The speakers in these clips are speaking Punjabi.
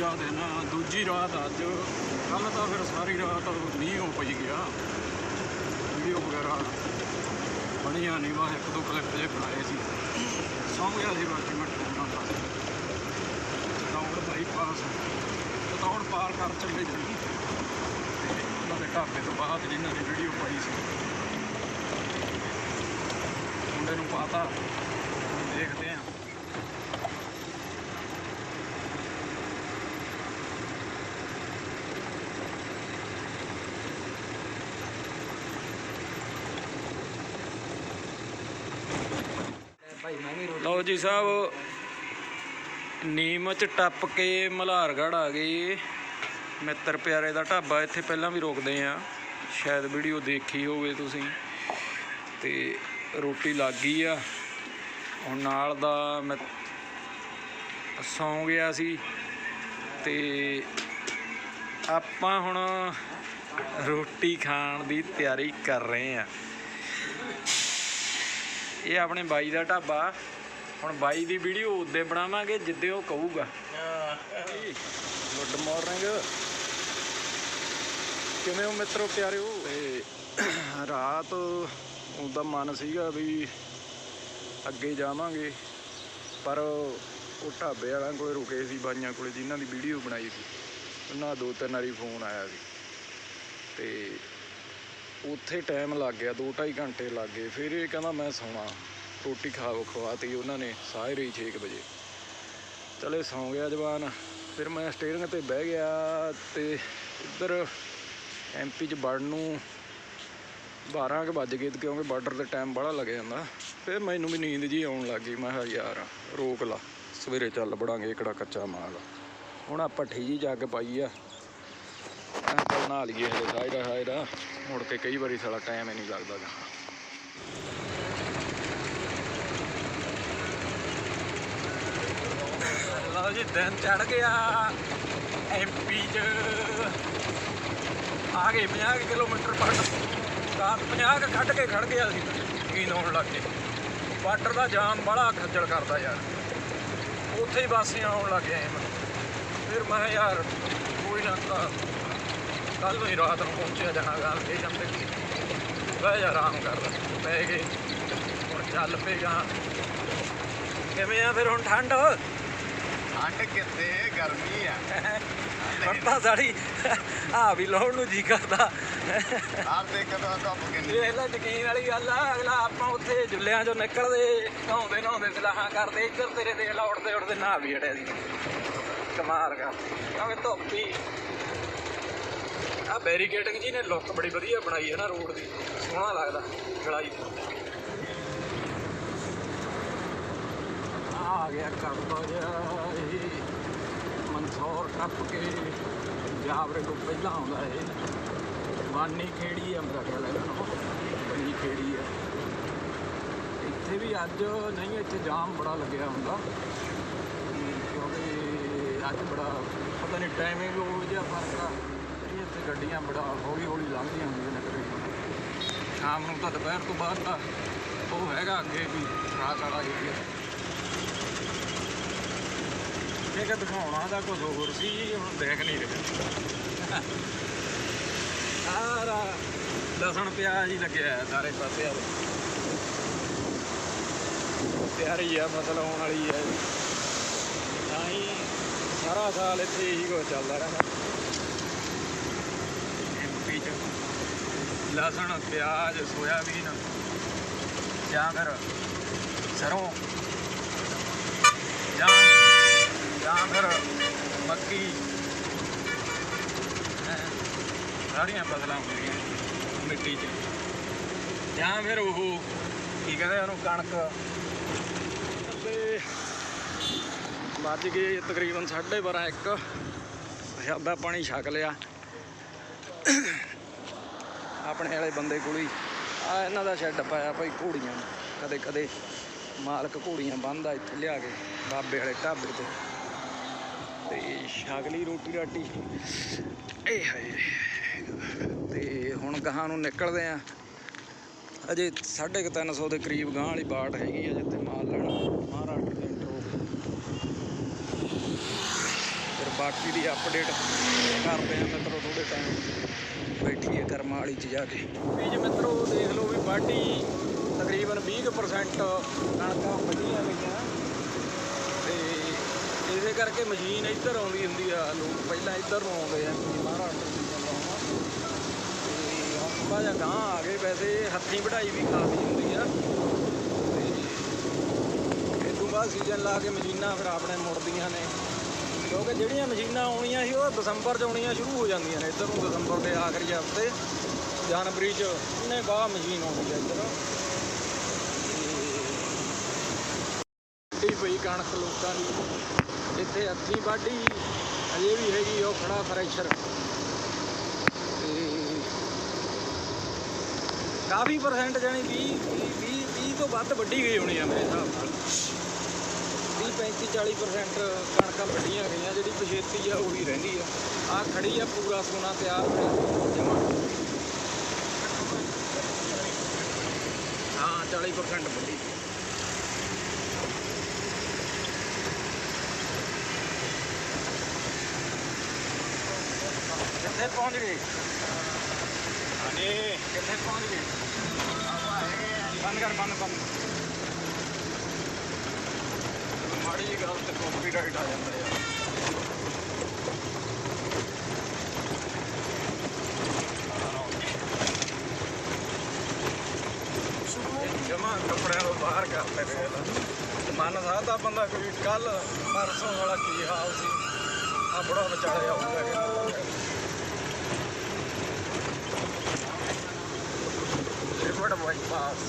ਦੂਜਾ ਦਿਨ, ਦੂਜੀ ਰਾਤ ਅੱਜ। ਕੱਲ ਤਾਂ ਫਿਰ ਸਾਰੀ ਰਾਤ ਨਹੀਂ ਹੋ ਪਈ ਗਿਆ। ਵੀਡੀਓ ਵਗੈਰਾ ਬਣੀਆਂ ਨਹੀਂ ਵਾ ਇੱਕ ਦੋ ਕਲਿੱਪ ਜੇ ਬਣਾਏ ਸੀ। ਸੌਂ ਗਿਆ ਸੀ ਬਾਕੀ ਮੈਂ ਟੋਨਾ ਦਾ ਦੌੜ ਬਾਈਪਾਸ ਦੌੜ ਪਾਰ ਕਰ ਚੱਲੇ ਜੀ। ਉਹਨਾਂ ਦੇ ਢਾਬੇ ਤੋਂ ਬਾਅਦ ਜਿਨ੍ਹਾਂ ਦੀ ਵੀਡੀਓ ਪਾਈ ਸੀ। ਮੁੰਡੇ ਨੂੰ ਪਾਤਾ। ਹੁਣ ਦੇਖਦੇ ਆਂ ਭਾਈ ਮੈਂ ਵੀ ਰੋਟੀ ਲਓ ਜੀ ਸਾਹਿਬ, ਨੀਮਚ ਟੱਪ ਕੇ ਮਲਹਾਰਗੜ੍ਹ ਆ ਗਏ ਮਿੱਤਰ ਪਿਆਰੇ ਦਾ ਢਾਬਾ, ਇੱਥੇ ਪਹਿਲਾਂ ਵੀ ਰੋਕਦੇ ਆ ਸ਼ਾਇਦ ਵੀਡੀਓ ਦੇਖੀ ਹੋਵੇ ਤੁਸੀਂ। ਤੇ ਰੋਟੀ ਲੱਗ ਗਈ ਆ। ਹੁਣ ਨਾਲ ਦਾ ਮੈਂ ਸੌਂ ਗਿਆ ਸੀ। ਤੇ ਆਪਾਂ ਹੁਣ ਰੋਟੀ ਖਾਣ ਦੀ ਤਿਆਰੀ ਕਰ ਰਹੇ ਆ ਇਹ ਆਪਣੇ ਬਾਈ ਦਾ ਢਾਬਾ। ਹੁਣ ਬਾਈ ਦੀ ਵੀਡੀਓ ਉੱਦੇ ਬਣਾਵਾਂਗੇ ਜਿੱਦੇ ਉਹ ਕਹੂਗਾ। Good morning. ਕਿਵੇਂ ਹੋ ਮਿੱਤਰੋ ਪਿਆਰਿਓ? ਤੇ ਰਾਤ ਉਹਦਾ ਮਨ ਸੀਗਾ ਵੀ ਅੱਗੇ ਜਾਵਾਂਗੇ ਪਰ ਉਹ ਢਾਬੇ ਵਾਲਿਆਂ ਕੋਲੇ ਰੁਕੇ ਸੀ ਬਾਈਆਂ ਕੋਲੇ ਜਿਨ੍ਹਾਂ ਦੀ ਵੀਡੀਓ ਬਣਾਈ ਸੀ। ਉਹਨਾਂ ਦਾ ਦੋ ਤਿੰਨ ਵਾਰੀ ਫੋਨ ਆਇਆ ਸੀ। ਤੇ ਉੱਥੇ ਟਾਈਮ ਲੱਗ ਗਿਆ 2.5 ਘੰਟੇ ਲੱਗ ਗਏ। ਫਿਰ ਇਹ ਕਹਿੰਦਾ, ਮੈਂ ਸੌਣਾ। ਰੋਟੀ ਖਾ ਖਵਾਤੀ ਉਹਨਾਂ ਨੇ ਸਾਰੇ ਹੀ 6 ਵਜੇ। ਚਲੇ ਸੌਂ ਗਿਆ ਜਵਾਨ। ਫਿਰ ਮੈਂ ਸਟੇਰਿੰਗ ਤੇ ਬਹਿ ਗਿਆ ਤੇ ਇੱਧਰ ਐਮਪੀ ਚ ਵੜਨ ਨੂੰ 12 ਕੁ ਵੱਜ ਗਏ ਕਿਉਂਕਿ ਬਾਰਡਰ ਤੇ ਟਾਈਮ ਬੜਾ ਲੱਗ ਜਾਂਦਾ। ਫਿਰ ਮੈਨੂੰ ਵੀ ਨੀਂਦ ਜੀ ਆਉਣ ਲੱਗ ਗਈ। ਮੈਂ ਕਿਹਾ, ਯਾਰ, ਰੋਕ ਲਾ। ਸਵੇਰੇ ਚੱਲ ਬੜਾਂਗੇ ਕਿਹੜਾ ਕੱਚਾ ਮਾਲ ਹੁਣ ਆਪਾਂ ਜੀ ਜੱਗ ਪਾਈ ਆ। ਮੈਂ ਚੱਲ ਲਈਏ ਹਲੇ ਸਾਈਡਾ ਸਾਈਡਾ ਮੁੜ ਕੇ ਕਈ ਵਾਰੀ ਸਾਲਾ ਟਾਈਮ ਹੀ ਨਹੀਂ ਲੱਗਦਾ ਗਾ ਲਓ ਜੀ, ਦਿਨ ਚੜ ਗਿਆ। ਐਮਪੀ ਚ ਆ ਗਏ 50 ਕਿਲੋਮੀਟਰ ਪਰ ਰਾਤ 50 ਕੁ ਕੱਢ ਕੇ ਖੜ ਗਿਆ ਸੀ। ਕੀ ਹੋਣ ਲੱਗ ਗਏ। ਵਾਟਰ ਦਾ ਜਾਮ ਬੜਾ ਖੱਜਲ ਕਰਦਾ ਯਾਰ। ਉੱਥੇ ਹੀ ਬਾਸੀਆਂ ਆਉਣ ਲੱਗ ਗਏ। ਫਿਰ ਮੈਂ ਕਿਹਾ, ਯਾਰ, ਕੋਈ ਨਾ ਕੱਲ ਨੂੰ ਹੀ ਰਾਤ ਨੂੰ ਪਹੁੰਚਿਆ ਜਾਣਾਗਾ ਇਹ ਜਾਂਦੇ ਕੀ ਬਹਿ ਜਾ ਆਰਾਮ ਕਰ ਬਹਿ ਗਏ। ਹੁਣ ਚੱਲ ਪਏਗਾ ਕਿਵੇਂ ਆ ਫਿਰ ਹੁਣ ਠੰਡ? ਠੰਡ ਕਿੱਥੇ? ਗਰਮੀ ਆ। ਪਰਤਾ ਸਾੜੀ ਆ ਵੀ ਲਾਉਣ ਨੂੰ ਜੀ ਕਰਦਾ। ਆਪ ਦੇ ਕਦੋਂ ਧੁੱਪ ਕਿੰਨੀ। ਇਹ ਲੈ ਯਕੀਨ ਵਾਲੀ ਗੱਲ ਆ ਅਗਲਾ ਆਪਾਂ ਉੱਥੇ ਜੁੱਲਿਆਂ ਚੋਂ ਨਿਕਲਦੇ ਨਹਾਉਂਦੇ ਨਹਾਉਂਦੇ ਸਲਾਹਾਂ ਕਰਦੇ ਇੱਧਰ ਤੇਰੇ ਦੇਖ ਲਾ ਉੱਠਦੇ ਉੱਠਦੇ ਨਹਾ ਵੀ ਅੜਿਆ ਸੀ। ਕਮਾਲ ਕਰ ਕਿਉਂਕਿ ਧੁੱਪੀ ਆ ਬੈਰੀਕੇਡਿੰਗ ਜੀ ਨੇ ਲੁੱਕ ਬੜੀ ਵਧੀਆ ਬਣਾਈ ਹੈ ਨਾ ਰੋਡ ਦੀ। ਸੋਹਣਾ ਲੱਗਦਾ ਗਲਾਈ ਆ ਗਿਆ ਕਰਦਾ ਜਿਹਾ ਇਹ। ਮਨਸੌਰ ਟੱਪ ਕੇ ਜਾਵਰੇ ਤੋਂ ਪਹਿਲਾਂ ਆਉਂਦਾ ਇਹ। ਵਾਨੀ ਖੇੜੀ ਆ ਮੇਰਾ ਖਿਆਲ ਹੈ ਨਾ ਬੜੀ ਖੇੜੀ ਆ। ਇੱਥੇ ਵੀ ਅੱਜ ਨਹੀਂ, ਇੱਥੇ ਜਾਮ ਬੜਾ ਲੱਗਿਆ ਹੁੰਦਾ। ਕਿਉਂਕਿ ਅੱਜ ਬੜਾ, ਪਤਾ ਨਹੀਂ ਟਾਈਮਿੰਗ ਉਹ ਜਿਹਾ ਫ਼ਰਕ ਆ। ਗੱਡੀਆਂ ਬੜਾ ਹੌਲੀ ਹੌਲੀ ਲੰਘਦੀਆਂ ਹੁੰਦੀਆਂ ਨੇ ਕਦੇ ਸ਼ਾਮ ਨੂੰ ਤਾਂ ਦੁਪਹਿਰ ਤੋਂ ਬਾਅਦ ਤਾਂ ਉਹ ਹੈਗਾ ਅੱਗੇ ਵੀ ਰਾਤ ਵਾਲਾ ਏਰੀਆ ਇਹ ਕਿ ਦਿਖਾਉਣਾ ਦਾ ਕੁਝ ਹੋਰ ਸੀ, ਹੁਣ ਦੇਖ ਨਹੀਂ ਰਿਹਾ। ਸਾਰਾ ਲਸਣ ਪਿਆਜ਼ ਹੀ ਲੱਗਿਆ ਹੈ ਸਾਰੇ ਪਾਸੇ ਆ ਪਿਆਰੀ ਆ, ਮਤਲਬ ਆਉਣ ਵਾਲੀ ਹੈ ਤਾਂ ਹੀ ਸਾਰਾ ਸਾਲ ਇੱਥੇ ਇਹੀ ਕੁਝ ਚੱਲਦਾ ਰਹਿੰਦਾ ਐਮਪੀ ਚ ਲਸਣ ਪਿਆਜ਼ ਸੋਇਆਬੀਨ ਜਾਂ ਫਿਰ ਸਰੋਂ ਜਾਂ ਜਾਂ ਫਿਰ ਮੱਕੀ ਹੈਂ, ਸਾਰੀਆਂ ਫਸਲਾਂ ਹੁੰਦੀਆਂ ਮਿੱਟੀ 'ਚ। ਜਾਂ ਫਿਰ ਉਹ ਕੀ ਕਹਿੰਦੇ ਉਹਨੂੰ ਕਣਕ। ਤੇ ਵੱਜ ਗਏ ਤਕਰੀਬਨ 12:30 ਇੱਕ। ਪ੍ਰਸ਼ਾਦਾ ਪਾਣੀ ਛਕ ਲਿਆ। ਆਪਣੇ ਵਾਲੇ ਬੰਦੇ ਕੋਲ ਹੀ। ਆ ਇਹਨਾਂ ਦਾ ਸ਼ੈੱਡ ਪਾਇਆ ਭਾਈ ਘੋੜੀਆਂ ਨੂੰ। ਕਦੇ ਕਦੇ ਮਾਲਕ ਘੋੜੀਆਂ ਬੰਨਦਾ ਇੱਥੇ ਲਿਆ ਕੇ, ਬਾਬੇ ਵਾਲੇ ਢਾਬੇ ਤੇ। ਤੇ ਛਾਗਲੀ ਰੋਟੀ ਰਾਟੀ। ਏ ਹਾਏ। ਤੇ ਹੁਣ ਗਾਹਾਂ ਨੂੰ ਨਿਕਲਦੇ ਆ। ਅਜੇ 350 ਦੇ ਕਰੀਬ ਗਾਂ ਵਾਲੀ ਬਾਟ ਹੈਗੀ ਆ ਜਿੱਥੇ ਮਾਲ ਲੈਣਾ। ਮਹਾਰਾਸ਼ਟਰ ਦੇ ਇੰਟਰੋ ਫਿਰ ਬਾਕੀ ਦੀ ਅਪਡੇਟ ਕਰਦੇ ਆ ਮਿੱਤਰੋ ਥੋੜੇ ਟਾਈਮ ਬੈਠੀਏ ਚ ਜਾ ਕੇ। ਬੀਜ ਮਿੱਤਰੋ ਦੇਖ ਲਓ ਵੀ ਵਾਢੀ ਤਕਰੀਬਨ 20% ਕਣਕਾਂ ਵਧੀਆਂ ਗਈਆਂ। ਤੇ ਇਸੇ ਕਰਕੇ ਮਸ਼ੀਨ ਇੱਧਰ ਆਉਂਦੀ ਹੁੰਦੀ ਆ, ਲੋਕ ਪਹਿਲਾਂ ਇੱਧਰ ਨੂੰ ਆਉਂਦੇ ਆ ਕਿ ਮਹਾਰਾਸ਼ਟਰ ਦੀ ਜਾਂਦਾ ਹੋਣਾ ਤੇ ਹੁਣ ਥੋੜਾ ਜਿਹਾ ਗਾਂ ਆ ਗਏ, ਵੈਸੇ ਹੱਥੀਂ ਵਢਾਈ ਵੀ ਕਾਫੀ ਹੁੰਦੀ ਆ। ਤੇ ਇਹ ਤੋਂ ਬਾਅਦ ਸੀਜ਼ਨ ਲਾ ਕੇ ਮਸ਼ੀਨਾਂ ਫਿਰ ਆਪਣੇ ਮੁੜਦੀਆਂ ਨੇ। ਕਿਉਂਕਿ ਜਿਹੜੀਆਂ ਮਸ਼ੀਨਾਂ ਆਉਣੀਆਂ ਸੀ, ਉਹ ਦਸੰਬਰ 'ਚ ਆਉਣੀਆਂ ਸ਼ੁਰੂ ਹੋ ਜਾਂਦੀਆਂ ਨੇ। ਇੱਧਰ ਨੂੰ ਦਸੰਬਰ ਦੇ ਆਖਰੀ ਹਫ਼ਤੇ, ਜਨਵਰੀ 'ਚ ਉਹਨੇ ਬਾਹ ਮਸ਼ੀਨ ਆਉਂਦੀ ਆ ਇੱਧਰ। ਤੇ ਪਈ ਕਣਕ ਲੋਕਾਂ ਦੀ, ਇੱਥੇ ਹੱਥੀਂ ਵਾਢੀ ਅਜੇ ਵੀ ਹੈਗੀ ਉਹ ਖੜਾ ਫਰੈਸ਼ਰ ਤੇ ਕਾਫੀ ਪਰਸੈਂਟ ਜਾਨੀ 20 20 20 ਤੋਂ ਵੱਧ ਵੱਢੀ ਗਈ ਹੋਣੀ ਆ ਮੇਰੇ ਹਿਸਾਬ ਨਾਲ। 35 40% ਕਣਕਾਂ ਵੱਢੀਆਂ ਗਈਆਂ ਜਿਹੜੀ ਪਛੇਤੀ ਆ ਉਹੀ ਰਹਿੰਦੀ ਆ। ਆ ਖੜੀ ਆ ਪੂਰਾ ਸੋਨਾ ਤਿਆਰ ਜਮਾ। ਹਾਂ 40% ਵੱਢੀ। ਕਿੱਥੇ ਪਹੁੰਚ ਗਏ? ਕਿੱਥੇ ਪਹੁੰਚ ਗਏ? ਬੰਦ ਕਰ ਬੰਦ ਬੰਦ। ਮਾੜੀ ਜਿਹੀ ਗੱਲ ਤੇ ਕਾਪੀਰਾਈਟ ਆ ਜਾਂਦਾ ਯਾਰ ਜਮਾ ਕੱਪੜਿਆਂ ਤੋਂ ਬਾਹਰ ਕਰ ਲੈ ਰਹੇ ਮਨ ਸਕਦਾ ਬੰਦਾ ਕੋਈ ਕੱਲ ਪਰਸੋਂ ਵਾਲਾ ਕੀ ਹਾਲ ਸੀ? ਆ ਬੜਾ ਵਿਚਾਲੇ ਆਉਂਦਾ ਲਿਬੜ ਬਾਈਪਾਸ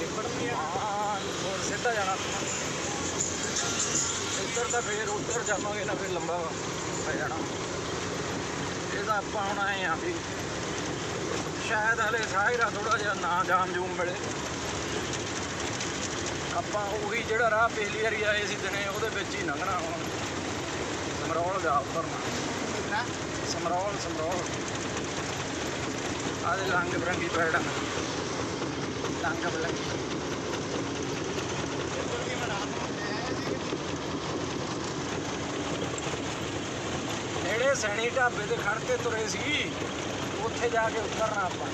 ਲਿਬੜ ਨਹੀਂ ਹਾਂ ਹੋਰ ਸਿੱਧਾ ਜਾਣਾ। ਇੱਧਰ ਤਾਂ ਫੇਰ ਉੱਧਰ ਜਾਵਾਂਗੇ ਨਾ ਫਿਰ ਲੰਬਾ ਪੈ ਜਾਣਾ। ਇਹਦਾ ਆਪਾਂ ਹੁਣ ਆਏ ਆ ਵੀ ਸ਼ਾਇਦ ਹਲੇ ਸਾਇਰਾ ਥੋੜਾ ਜਿਹਾ ਨਾ ਜਾਮ ਜੂਮ ਮਿਲੇ। ਆਪਾਂ ਉਹੀ ਜਿਹੜਾ ਰਾਹ ਪਹਿਲੀ ਵਾਰੀ ਆਏ ਸੀ ਦਿਨੇ ਉਹਦੇ ਵਿੱਚ ਹੀ ਲੰਘਣਾ ਹੁਣ। ਸਮਰੌਲ ਜਾ ਉੱਪਰਨਾ ਸਮਰੌਲ ਸਮਰੌਲ ਆਦੇ ਲੰਗ ਬਰੰਗੀ ਪੈੜਾ। ਲੰਗ ਬਰੰਗੀ। ਨੇੜੇ ਸੈਣੀ ਢਾਬੇ ਤੇ ਖੜ ਕੇ ਤੁਰੇ ਸੀ ਉੱਥੇ ਜਾ ਕੇ ਉਤਰਨਾ ਆਪਾਂ।